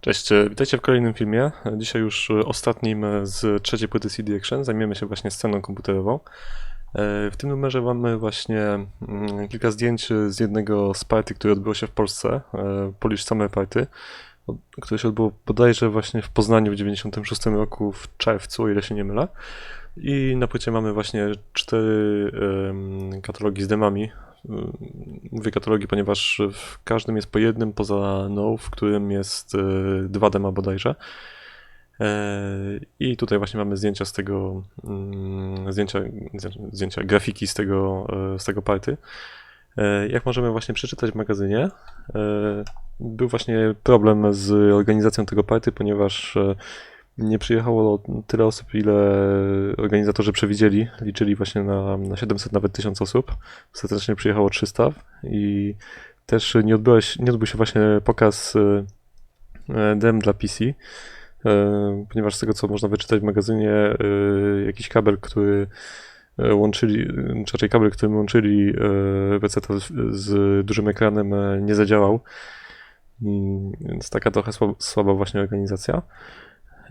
Cześć, e, witajcie w kolejnym filmie. E, Dzisiaj już e, ostatnim z trzeciej płyty CD Action. Zajmiemy się właśnie sceną komputerową. W tym numerze mamy właśnie mm, kilka zdjęć z jednego z party, które odbyło się w Polsce, Polish Summer Party, które się odbyło bodajże właśnie w Poznaniu w 96 roku w czerwcu, o ile się nie mylę. I na płycie mamy właśnie cztery katalogi z demami. Mówię katalogi, ponieważ w każdym jest po jednym, poza No, w którym jest e, dwa dema bodajże. E, I tutaj właśnie mamy zdjęcia z tego, mm, zdjęcia, zdjęcia grafiki z tego, e, z tego party. Jak możemy właśnie przeczytać w magazynie, był właśnie problem z organizacją tego party, ponieważ nie przyjechało tyle osób, ile organizatorzy przewidzieli. Liczyli właśnie na, na 700, nawet 1000 osób. Ostatecznie przyjechało 300 i też nie, odbyła się, nie odbył się właśnie pokaz e, dem dla PC, e, ponieważ z tego, co można wyczytać w magazynie, e, jakiś kabel, który łączyli, czy raczej kabel, którym łączyli PC z, dużym ekranem nie zadziałał. Mm, Więc taka trochę słaba właśnie organizacja.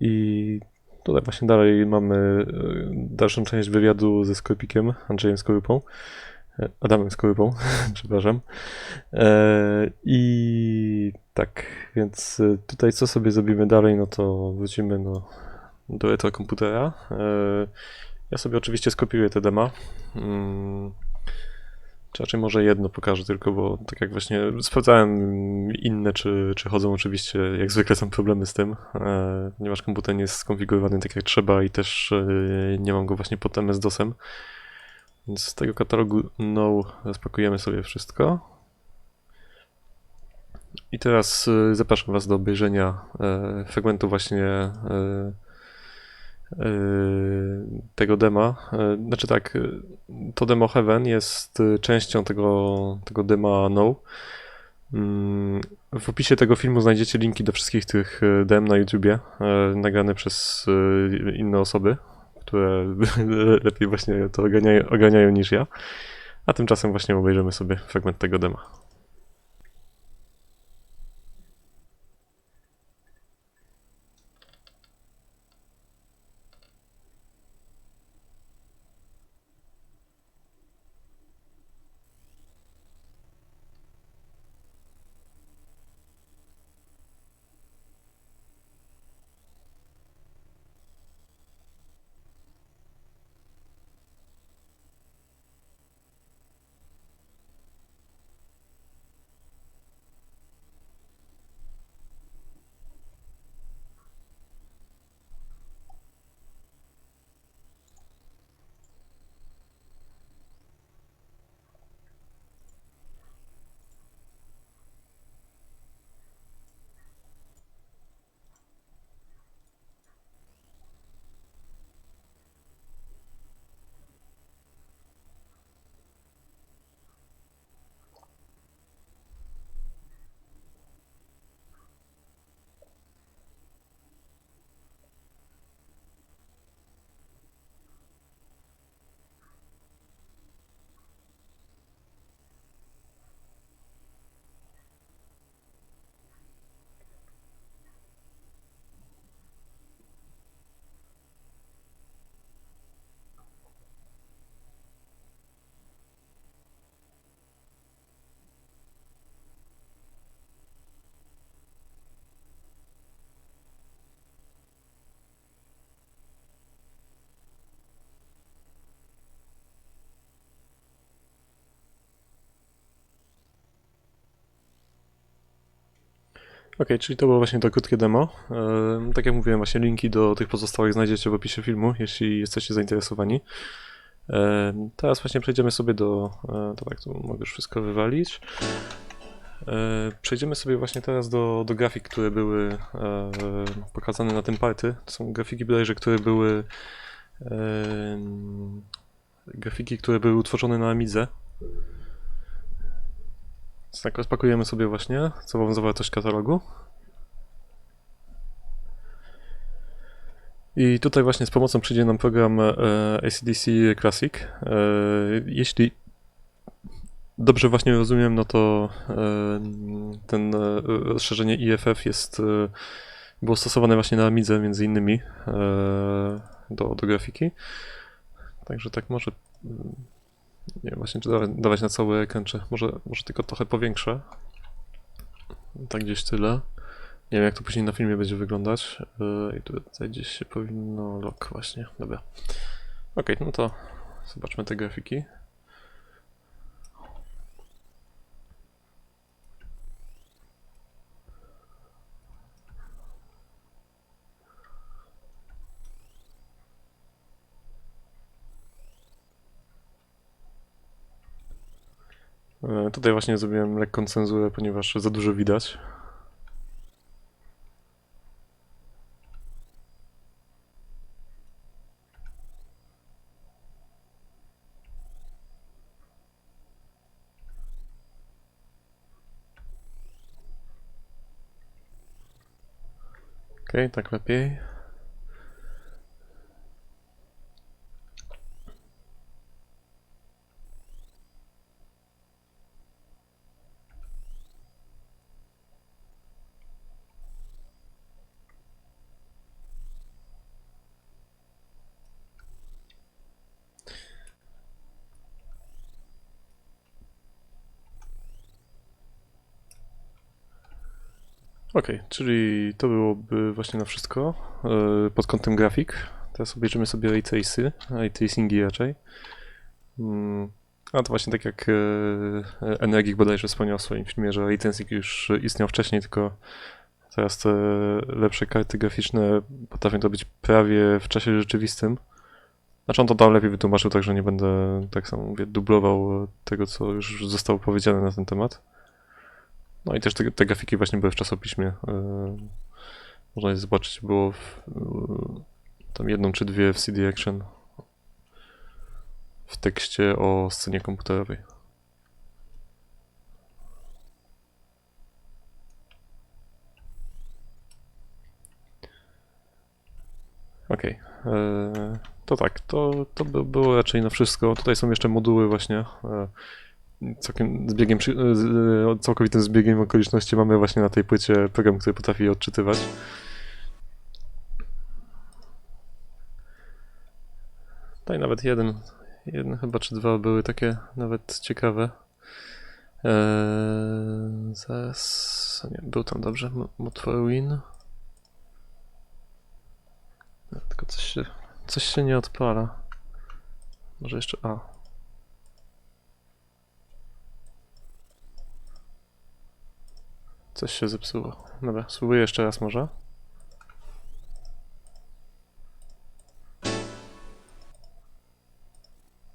I tutaj właśnie dalej mamy e, dalszą część wywiadu ze Skorpikiem, Andrzejem Skorupą, e, Adamem Skorupą, przepraszam. E, I tak, więc tutaj co sobie zrobimy dalej, no to wrócimy do, do retro komputera. E, Ja sobie oczywiście skopiuję te dema. Czy raczej może jedno pokażę tylko, bo tak jak właśnie sprawdzałem inne, czy, czy chodzą oczywiście, jak zwykle są problemy z tym, e, ponieważ komputer nie jest skonfigurowany tak jak trzeba i też e, nie mam go właśnie pod MS-DOSem. Więc z tego katalogu No rozpakujemy sobie wszystko. I teraz e, zapraszam Was do obejrzenia e, fragmentu właśnie e, e, tego dema. E, Znaczy tak, e, to demo Heaven jest e, częścią tego, tego dema No. Mm, W opisie tego filmu znajdziecie linki do wszystkich tych dem na YouTubie, nagrane przez inne osoby, które lepiej właśnie to oganiają, oganiają niż ja. A tymczasem właśnie obejrzymy sobie fragment tego dema. Okej, czyli to było właśnie to krótkie demo. Tak jak mówiłem, właśnie linki do tych pozostałych znajdziecie w opisie filmu, jeśli jesteście zainteresowani. Teraz właśnie przejdziemy sobie do. E, to tak, tu mogę już wszystko wywalić. E, przejdziemy sobie właśnie teraz do, do grafik, które były e, pokazane na tym party. To są grafiki bodajże, które były. Grafiki, które były utworzone na Amidze. Tak, rozpakujemy sobie właśnie całą zawartość katalogu. I tutaj właśnie z pomocą przyjdzie nam program e, ACDC Classic. E, jeśli dobrze właśnie rozumiem, no to e, ten rozszerzenie IFF jest, było stosowane właśnie na Amidze między innymi do, do grafiki. Także tak może, nie wiem właśnie czy dawać, dawać na cały ekran, czy może, może tylko trochę powiększę. Tak gdzieś tyle. Nie wiem jak to później na filmie będzie wyglądać. E, I tutaj gdzieś się powinno lock właśnie, dobra. Okej, no to zobaczmy te grafiki. Tutaj właśnie zrobiłem lekką cenzurę, ponieważ za dużo widać. Okej, tak lepiej. Okej, czyli to byłoby właśnie na wszystko e, pod kątem grafik. Teraz obejrzymy sobie ray tracy, ray tracingi raczej. Mm, A to właśnie tak jak e, Energik bodajże wspomniał w swoim filmie, że ray tracing już istniał wcześniej, tylko teraz te lepsze karty graficzne potrafią to być prawie w czasie rzeczywistym. Znaczy on to tam lepiej wytłumaczył, także nie będę tak samo mówię, dublował tego, co już zostało powiedziane na ten temat. No i też te, te grafiki właśnie były w czasopiśmie. Yy, można je zobaczyć, było w, yy, tam jedną czy dwie w CD Action w tekście o scenie komputerowej. Okej, yy, to tak, to, to by było raczej na wszystko. Tutaj są jeszcze moduły właśnie. Całkiem zbiegiem, z- całkowitym zbiegiem okoliczności mamy właśnie na tej płycie program, który potrafi je odczytywać. Tutaj nawet jeden, jeden chyba czy dwa były takie nawet ciekawe. Eee, zaraz, nie, był tam dobrze, M- Mod for Win. No, Tylko coś się, coś się nie odpala. Może jeszcze, a, Coś się zepsuło. Dobra, spróbuję jeszcze raz może.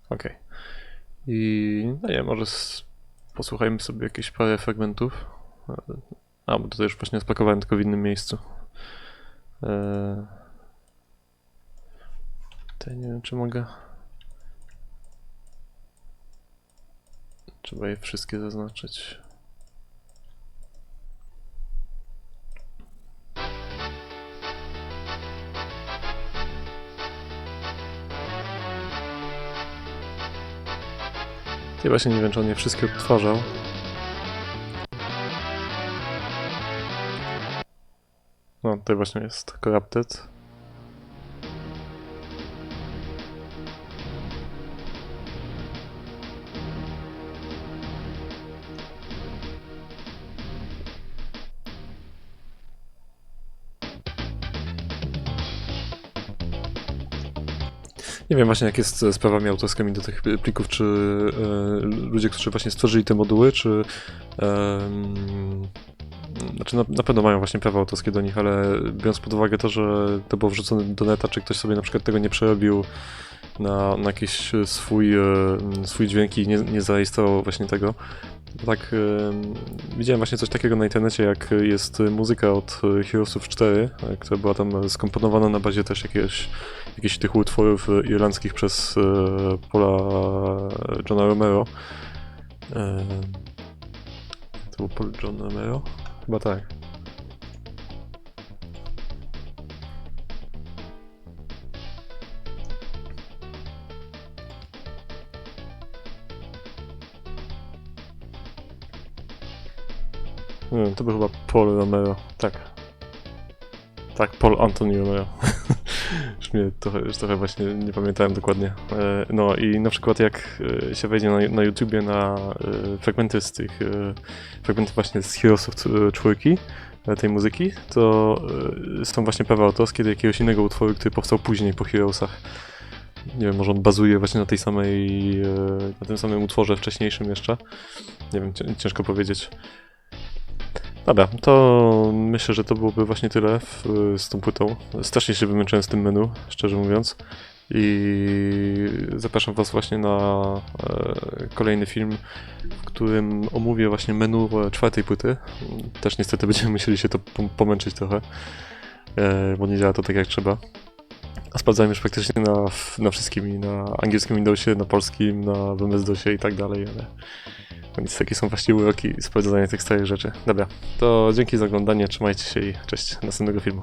Okej. I no nie, może posłuchajmy sobie jakieś parę fragmentów. A, bo tutaj już właśnie spakowałem tylko w innym miejscu. Eee... Tutaj nie wiem, czy mogę... Trzeba je wszystkie zaznaczyć. Ja właśnie nie wiem, czy on je wszystkie odtwarzał. No, tutaj właśnie jest Corrupted. Nie wiem właśnie jak jest z prawami autorskimi do tych plików, czy e, ludzie, którzy właśnie stworzyli te moduły, czy em, znaczy na, na pewno mają właśnie prawa autorskie do nich, ale biorąc pod uwagę to, że to było wrzucone do neta, czy ktoś sobie na przykład tego nie przerobił na, na jakiś swój, e, swój dźwięk i nie, nie zarejestrował właśnie tego. Tak, em, widziałem właśnie coś takiego na internecie, jak jest muzyka od Heroesów 4, e, która była tam skomponowana na bazie też jakiegoś jakichś tych utworów e, irlandzkich przez e, Paula Johna Romero. E, to był Paul John Romero? Chyba tak. To był chyba Paul Romero. Tak. Tak, Paul Anthony Romero. już mnie trochę, już trochę właśnie nie pamiętałem dokładnie. E, No i na przykład jak e, się wejdzie na, na YouTubie na e, fragmenty z tych, fragmenty właśnie z Heroesów czwórki, tej muzyki, to są właśnie prawa autorskie do jakiegoś innego utworu, który powstał później po Heroesach. Nie wiem, może on bazuje właśnie na tej samej, na tym samym utworze wcześniejszym jeszcze. Nie wiem, cię- ciężko powiedzieć. Dobra, to myślę, że to byłoby właśnie tyle w, z tą płytą. Strasznie się wymęczyłem z tym menu, szczerze mówiąc. I zapraszam Was właśnie na e, kolejny film, w którym omówię właśnie menu e, czwartej płyty. Też niestety będziemy musieli się to pom- pomęczyć trochę, e, bo nie działa to tak jak trzeba. A sprawdzałem już praktycznie na, na wszystkim, na angielskim Windowsie, na polskim, na MS-DOSie i tak dalej, ale no nic, takie są właściwie uroki sprawdzania tych starych rzeczy. Dobra, to dzięki za oglądanie, trzymajcie się i cześć, następnego filmu.